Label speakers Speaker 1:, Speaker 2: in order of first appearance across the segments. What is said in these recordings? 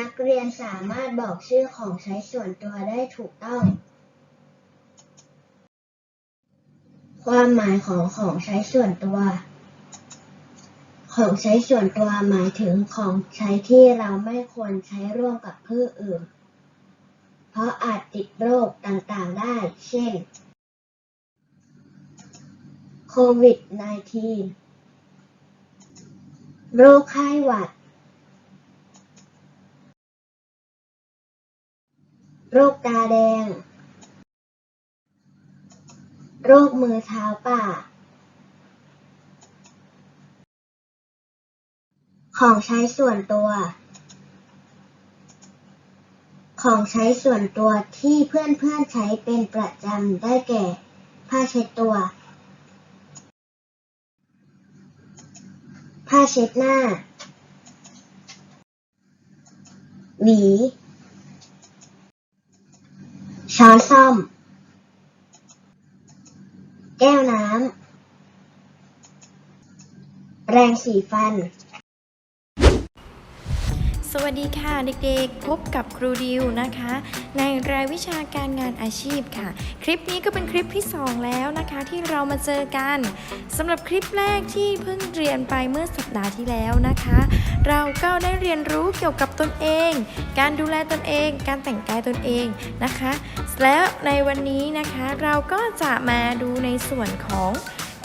Speaker 1: นักเรียนสามารถบอกชื่อของใช้ส่วนตัวได้ถูกต้อง ความหมายของของใช้ส่วนตัว ของใช้ส่วนตัวหมายถึงของใช้ที่เราไม่ควรใช้ร่วมกับผู้อื่น เพราะอาจติดโรคต่างๆได้ เช่น โควิด -19 โรคไข้หวัด โรคตาแดง โรคมือเท้าป่าก ของใช้ส่วนตัว ของใช้ส่วนตัวที่เพื่อนๆใช้เป็นประจำได้แก่ ผ้าเช็ดตัว ผ้าเช็ดหน้า หวี ช้อนส้อม แก้วน้ำ แปรงสีฟัน
Speaker 2: สวัสดีค่ะเด็กๆ พบกับครูดิวนะคะ ในรายวิชาการงานอาชีพค่ะ คลิปนี้ก็เป็นคลิปที่ 2 แล้วนะคะที่เรามาเจอกันสำหรับคลิปแรกที่เพิ่งเรียนไปเมื่อสัปดาห์ที่แล้วนะคะ เราก็ได้เรียนรู้เกี่ยวกับตนเอง การดูแลตนเอง การแต่งกายตนเองนะคะ แล้วในวันนี้นะคะเราก็จะมาดูในส่วนของ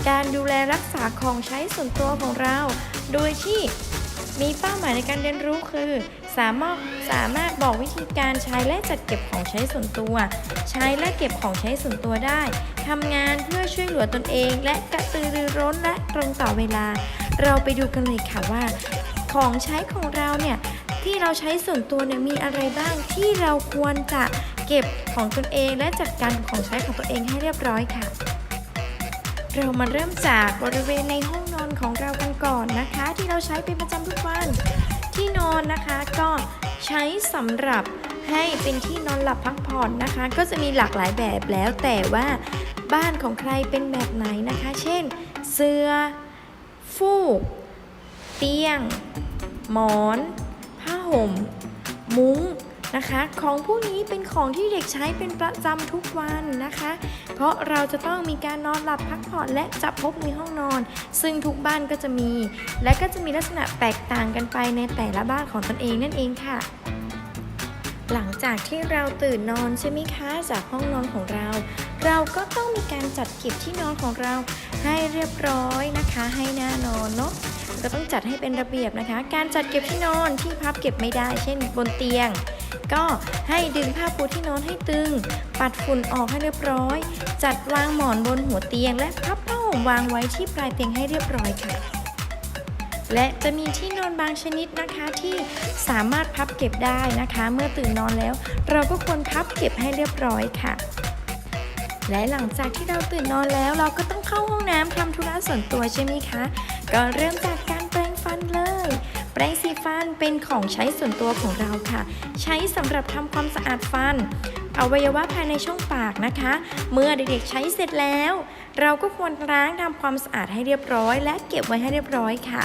Speaker 2: การดูแลรักษาของใช้ส่วนตัวของเรา โดยที่มีเป้าหมายในการเรียนรู้คือ สามารถสามารถบอกวิธีการใช้และจัดเก็บของใช้ส่วนตัว ใช้และเก็บของใช้ส่วนตัวได้ทำงานเพื่อช่วยเหลือตนเอง และกระตือรือร้นและตรงต่อเวลา เราไปดูกันเลยค่ะว่า ของใช้ของเราเนี่ยที่เราใช้ส่วนตัวเนี่ยมีอะไรบ้างที่เราควรจะ เก็บของตนเองและจัดการของใช้ของตัวเองให้เรียบร้อยค่ะ เรามาเริ่มจากบริเวณในห้องนอนของเรากันก่อนนะคะ ที่เราใช้เป็นประจำทุกวัน ที่นอนนะคะก็ใช้สำหรับให้เป็นที่นอนหลับพักผ่อนนะคะ ก็จะมีหลากหลายแบบแล้วแต่ว่าบ้านของใครเป็นแบบไหนนะคะ เช่น เสือ่อฟูก เตียง หมอน ผ้าห่ม มุ้ง นะคะ ของพวกนี้เป็นของที่เด็กใช้เป็นประจำทุกวันนะคะ เพราะเราจะต้องมีการนอนหลับพักผ่อนและจะพบในห้องนอน ซึ่งทุกบ้านก็จะมี และก็จะมีลักษณะแตกต่างกันไปในแต่ละบ้านของตนเองนั่นเองค่ะหลังจากที่เราตื่นนอนใช่ไหมคะ จากห้องนอนของเรา เราก็ต้องมีการจัดเก็บที่นอนของเราให้เรียบร้อยนะคะ ให้หน่านอนเนาะก็ต้องจัดให้เป็นระเบียบนะคะ การจัดเก็บที่นอนที่พับเก็บไม่ได้ เช่นบนเตียง ก็ให้ดึงผ้าปูที่นอนให้ตึง ปัดฝุ่นออกให้เรียบร้อย จัดวางหมอนบนหัวเตียง และพับผ้าห่มวางไว้ที่ปลายเตียงให้เรียบร้อยค่ะ และจะมีที่นอนบางชนิดนะคะที่สามารถพับเก็บได้นะคะ เมื่อตื่นนอนแล้ว เราก็ควรพับเก็บให้เรียบร้อยค่ะ และหลังจากที่เราตื่นนอนแล้วเราก็ต้องเข้าห้องน้ำทำธุระส่วนตัวใช่ไหมคะ ก็เริ่มจากการแปรงฟันเลย แปรงสีฟันเป็นของใช้ส่วนตัวของเราค่ะ ใช้สำหรับทำความสะอาดฟันอวัยวะภายในช่องปากนะคะ เมื่อเด็กๆใช้เสร็จแล้ว เราก็ควรล้างทำความสะอาดให้เรียบร้อย และเก็บไว้ให้เรียบร้อยค่ะ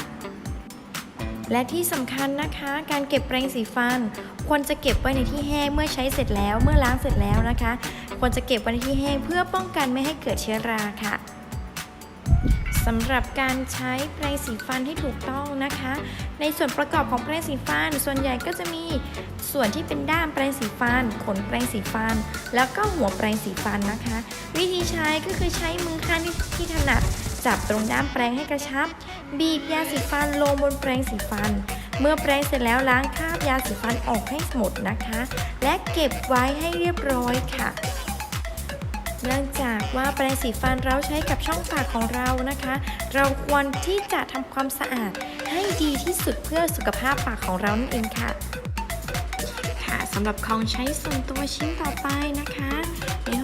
Speaker 2: และที่สำคัญนะคะ การเก็บแปรงสีฟัน ควรจะเก็บไว้ในที่แห้งเมื่อใช้เสร็จแล้วเมื่อล้างเสร็จแล้วนะคะ ควรจะเก็บไว้ในที่แห้งเพื่อป้องกันไม่ให้เกิดเชื้อราค่ะสำหรับการใช้แปรงสีฟันที่ถูกต้องนะคะ ในส่วนประกอบของแปรงสีฟัน ส่วนใหญ่ก็จะมีส่วนที่เป็นด้ามแปรงสีฟัน ขนแปรงสีฟัน แล้วก็หัวแปรงสีฟันนะคะ วิธีใช้ก็คือใช้มือข้างที่ที่ถนัด จับตรงด้ามแปรงให้กระชับ บีบยาสีฟันลงบนแปรงสีฟัน เมื่อแปรงเสร็จแล้วล้างคราบยาสีฟันออกให้หมดนะคะ และเก็บไว้ให้เรียบร้อยค่ะเนื่องจากว่าแปรงสีฟันเราใช้กับช่องปากของเรานะคะ เราควรที่จะทำความสะอาดให้ดีที่สุดเพื่อสุขภาพปากของเรานั่นเองค่ะ ค่ะสำหรับของใช้ส่วนตัวชิ้นต่อไปนะคะในห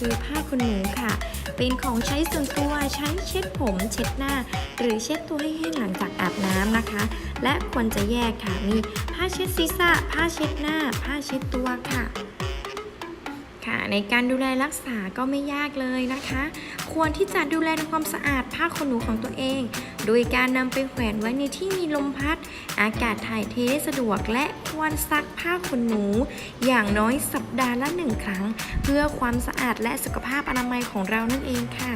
Speaker 2: คือผ้าขนหนูค่ะ เป็นของใช้ส่วนตัวใช้เช็ดผม เช็ดหน้า หรือเช็ดตัวให้แห้งหลังจากอาบน้ำนะคะ และควรจะแยกค่ะมีผ้าเช็ดศีรษะผ้าเช็ดหน้า ผ้าเช็ดตัวค่ะค่ะ ค่ะ ในการดูแลรักษาก็ไม่ยากเลยนะคะ ควรที่จะดูแลทำความสะอาดผ้าขนหนูของตัวเอง โดยการนำไปแขวนไว้ในที่มีลมพัด อากาศถ่ายเทสะดวกและควรซักผ้าขนหนู อย่างน้อยสัปดาห์ละหนึ่งครั้ง เพื่อความสะอาดและสุขภาพอนามัยของเรานั่นเองค่ะ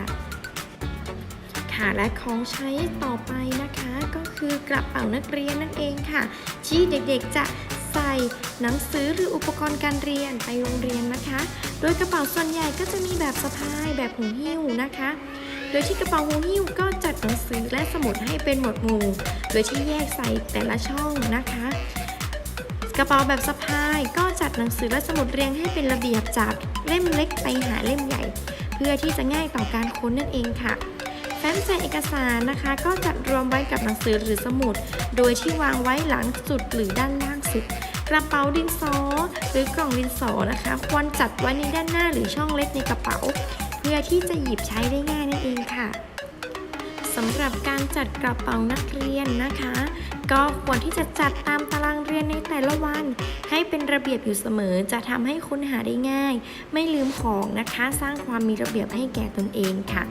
Speaker 2: ค่ะและของใช้ต่อไปนะคะก็คือกระเป๋านักเรียนนั่นเองค่ะ ที่เด็กๆจะ ใส่หนังสือหรืออุปกรณ์การเรียนไปโรงเรียนนะคะ โดยกระเป๋าส่วนใหญ่ก็จะมีแบบสะพายแบบหูหิ้วนะคะ โดยที่กระเป๋าหูหิ้วก็จัดหนังสือและสมุดให้เป็นหมวดหมู่ โดยที่แยกใส่แต่ละช่องนะคะ กระเป๋าแบบสะพายก็จัดหนังสือและสมุดเรียงให้เป็นระเบียบจากเล่มเล็กไปหาเล่มใหญ่ เพื่อที่จะง่ายต่อการค้นนั่นเองค่ะแฟ้มใส่เอกสารนะคะ ก็จัดรวมไว้กับหนังสือหรือสมุด โดยที่วางไว้หลังสุดหรือด้านล่างสุด กระเป๋าดินสอหรือกล่องดินสอนะคะ ควรจัดไว้ในด้านหน้าหรือช่องเล็กในกระเป๋า เพื่อที่จะหยิบใช้ได้ง่ายนั่นเองค่ะ สำหรับการจัดกระเป๋านักเรียนนะคะ ก็ควรที่จะจัดตามตารางเรียนในแต่ละวัน ให้เป็นระเบียบอยู่เสมอจะทำให้ค้นหาได้ง่าย ไม่ลืมของนะคะ สร้างความมีระเบียบให้แก่ตนเองค่ะ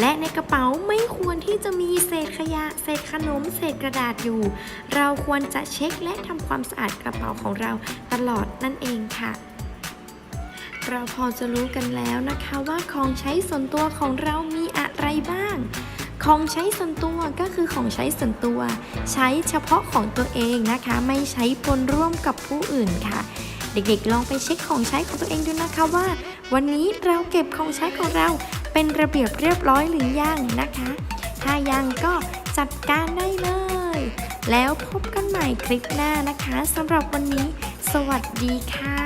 Speaker 2: และในกระเป๋าไม่ควรที่จะมีเศษขยะ เศษขนม เศษกระดาษอยู่ เราควรจะเช็คและทำความสะอาดกระเป๋าของเราตลอดนั่นเองค่ะเราพอจะรู้กันแล้วนะคะว่าของใช้ส่วนตัวของเรามีอะไรบ้าง ของใช้ส่วนตัวก็คือของใช้ส่วนตัว ใช้เฉพาะของตัวเองนะคะ ไม่ใช้ปนร่วมกับผู้อื่นค่ะ เด็กๆ ลองไปเช็คของใช้ของตัวเองดูนะคะว่า วันนี้เราเก็บของใช้ของเราเป็นระเบียบเรียบร้อยหรือยังนะคะ ถ้ายังก็จัดการได้เลย แล้วพบกันใหม่คลิปหน้านะคะสำหรับวันนี้ สวัสดีค่ะ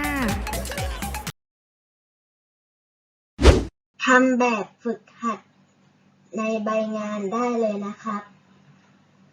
Speaker 1: ทำแบบฝึกหัด ในใบงานได้เลยนะครับ